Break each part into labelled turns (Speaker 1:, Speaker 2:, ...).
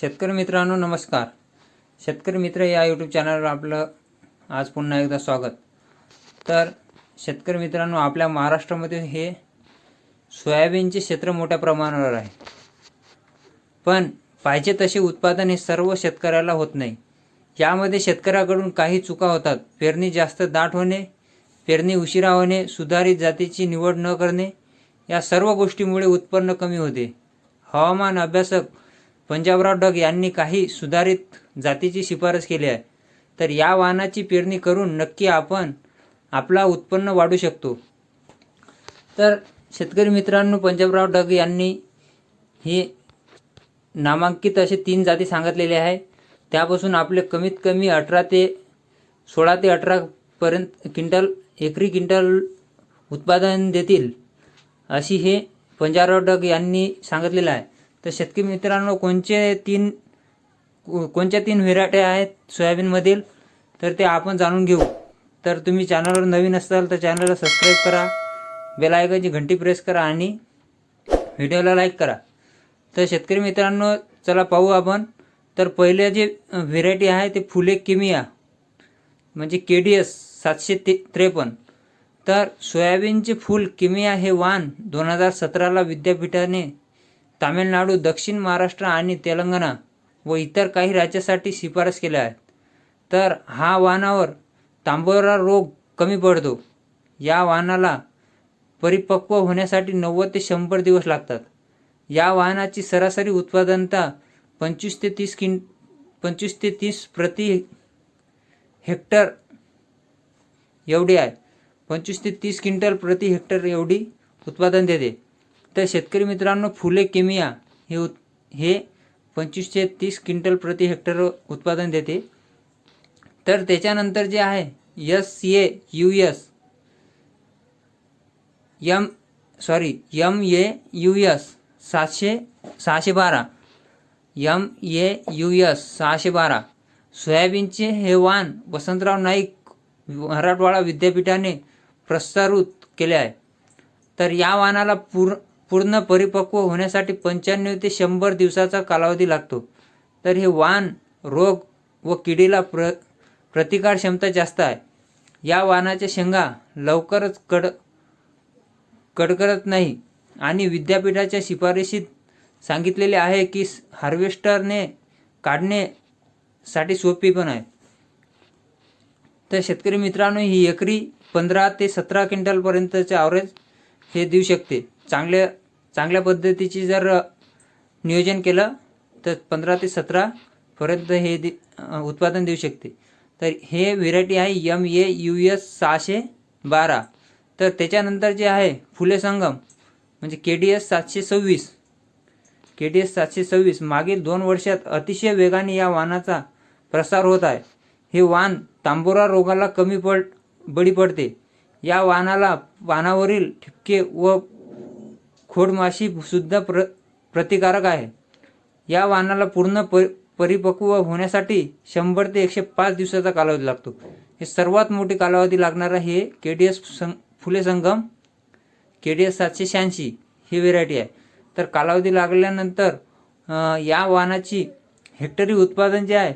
Speaker 1: शेतकरी मित्रांनो नमस्कार. शेतकरी मित्र या यूट्यूब चॅनलवर आपलं आज पुन्हा एकदा स्वागत. तर शेतकरी मित्रांनो आपल्या महाराष्ट्रामध्ये हे सोयाबीनचे क्षेत्र मोठ्या प्रमाणावर आहे. पण पाहिजे तसे उत्पादन हे सर्व शेतकऱ्याला होत नाही. यामध्ये शेतकऱ्याकडून काही चुका होतात. पेरणी जास्त दाट होणे पेरणी उशिरा होणे सुधारित जातीची निवड न करणे या सर्व गोष्टीमुळे उत्पन्न कमी होते. हवामान अभ्यासक पंजाबराव डग यांनी काही सुधारित जातीची शिफारस केली आहे. तर या वाहनाची पेरणी करून नक्की आपण आपला उत्पन्न वाढू शकतो. तर शेतकरी मित्रांनो पंजाबराव डग यांनी ही नामांकित असे तीन जाती सांगितलेले आहे. त्यापासून आपले कमीत कमी अठरा ते सोळा ते अठरापर्यंत क्विंटल एकरी क्विंटल उत्पादन देतील अशी हे पंजाबराव डग यांनी सांगितलेलं आहे. तर शेतकरी मित्रांनो कोणचे तीन कोणच्या कोणत्या तीन व्हेरायटी आहेत सोयाबीनमधील तर ते आपण जाणून घेऊ. तर तुम्ही चॅनलवर नवीन असाल तर चॅनलला सबस्क्राईब करा बेल घंटी प्रेस करा आणि व्हिडिओला लाईक करा. तर शेतकरी मित्रांनो चला पाहू आपण. तर पहिले जे व्हेरायटी आहे ते फुले किमिया म्हणजे के डी एस सातशे ते त्रेपन्न. तर सोयाबीनचे फूल किमिया हे वाण दोन हजार सतराला विद्यापीठाने तामिळनाडू दक्षिण महाराष्ट्र आणि तेलंगणा व इतर काही राज्यासाठी शिफारस केल्या आहेत. तर हा वाहनावर तांबोरा रोग कमी पडतो. या वाहनाला परिपक्व होण्यासाठी नव्वद ते शंभर दिवस लागतात. या वाहनाची सरासरी उत्पादनता पंचवीस ते तीस किं पंचवीस ते तीस प्रति हेक्टर एवढी आहे. पंचवीस ते तीस क्विंटल प्रति हेक्टर एवढी उत्पादन देते. तर शेतकरी मित्रांनो फुले केमिया हे उत् हे पंचवीस ते तीस क्विंटल प्रति हेक्टर उत्पादन देते. तर त्याच्यानंतर जे आहे S A U S M sorry M A U S सातशे सहाशे बारा. यम ए यू एस सहाशे बारा. सोयाबीनचे हे वाण वसंतराव नाईक मराठवाडा विद्यापीठाने प्रस्तावित केले आहे. तर या वाहनाला पूर्ण पूर्ण परिपक्व होण्यासाठी पंच्याण्णव ते शंभर दिवसाचा कालावधी लागतो. तर हे वाण रोग व किडीला प्र प्रतिकार क्षमता जास्त आहे. या वाहनाच्या शेंगा लवकरच कड कडकडत नाही. आणि विद्यापीठाच्या शिफारशीत सांगितलेले आहे की हार्वेस्टरने काढणेसाठी सोपी पण आहे. तर शेतकरी मित्रांनो ही एकरी पंधरा ते सतरा क्विंटलपर्यंतचे ॲव्हरेज हे देऊ शकते. चांगल्या चांगल्या पद्धतीची जर नियोजन केलं तर पंधरा ते सतरापर्यंत हे दे उत्पादन देऊ शकते. तर हे व्हेरायटी आहे यम ए यू एस सहाशे बारा. तर त्याच्यानंतर जे आहे फुले संगम म्हणजे के डी एस सातशे सव्वीस. के डी एस सातशे सव्वीस मागील दोन वर्षात अतिशय वेगाने या वाहनाचा प्रसार होत आहे. हे वाहन तांबोरा रोगाला कमी पड बळी पडते. या वाहनाला वाहनावरील ठिपके व खोडमाशी सुद्धा प्र प्रतिकारक आहे. या वाहनाला पूर्ण प परिपक्व होण्यासाठी शंभर ते एकशे पाच दिवसाचा कालावधी लागतो. हे सर्वात मोठी कालावधी लागणारा हे के डी एस सं फुले संगम. के डी एस सातशे शहाऐंशी ही व्हेरायटी आहे. तर कालावधी लागल्यानंतर या वाहनाची हेक्टरी उत्पादन जे आहे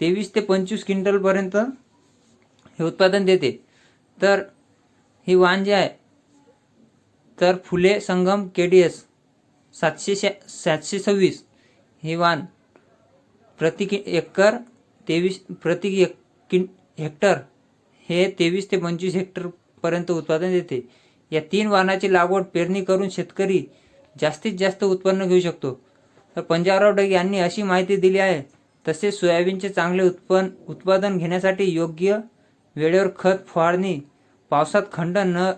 Speaker 1: तेवीस ते पंचवीस क्विंटलपर्यंत हे उत्पादन देते. तर ही वाहन जे आहे तर फुले संगम के डी एस सातशे शा सातशे सव्वीस. हे वाण प्रति कि एकर तेवीस प्रति एक किन हेक्टर हे तेवीस ते पंचवीस हेक्टरपर्यंत उत्पादन देते. या तीन वाहनाची लागवड पेरणी करून शेतकरी जास्तीत जास्त उत्पन्न घेऊ शकतो. तर पंजाबराव डग यांनी अशी माहिती दिली आहे. तसेच सोयाबीनचे चांगले उत्पन्न उत्पादन घेण्यासाठी योग्य वेळेवर खत फवारणी पावसात खंड न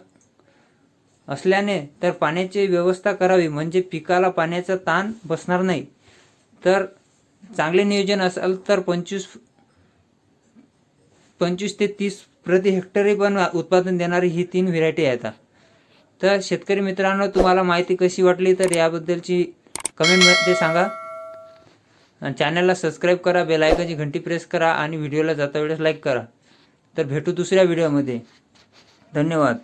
Speaker 1: असल्याने तर पाण्याची व्यवस्था करावी म्हणजे पिकाला पाण्याचा ताण बसणार नाही. तर चांगले नियोजन असेल तर पंचवीस पंचवीस ते तीस प्रति हेक्टरी पण उत्पादन देणारी ही तीन व्हेरायटी आहेत तर शेतकरी मित्रांनो तुम्हाला माहिती कशी वाटली तर याबद्दलची कमेंटमध्ये सांगा. चॅनलला सबस्क्राईब करा बेलायकाची घंटी प्रेस करा आणि व्हिडिओला जाता वेळेस लाईक करा. तर भेटू दुसऱ्या व्हिडिओमध्ये धन्यवाद.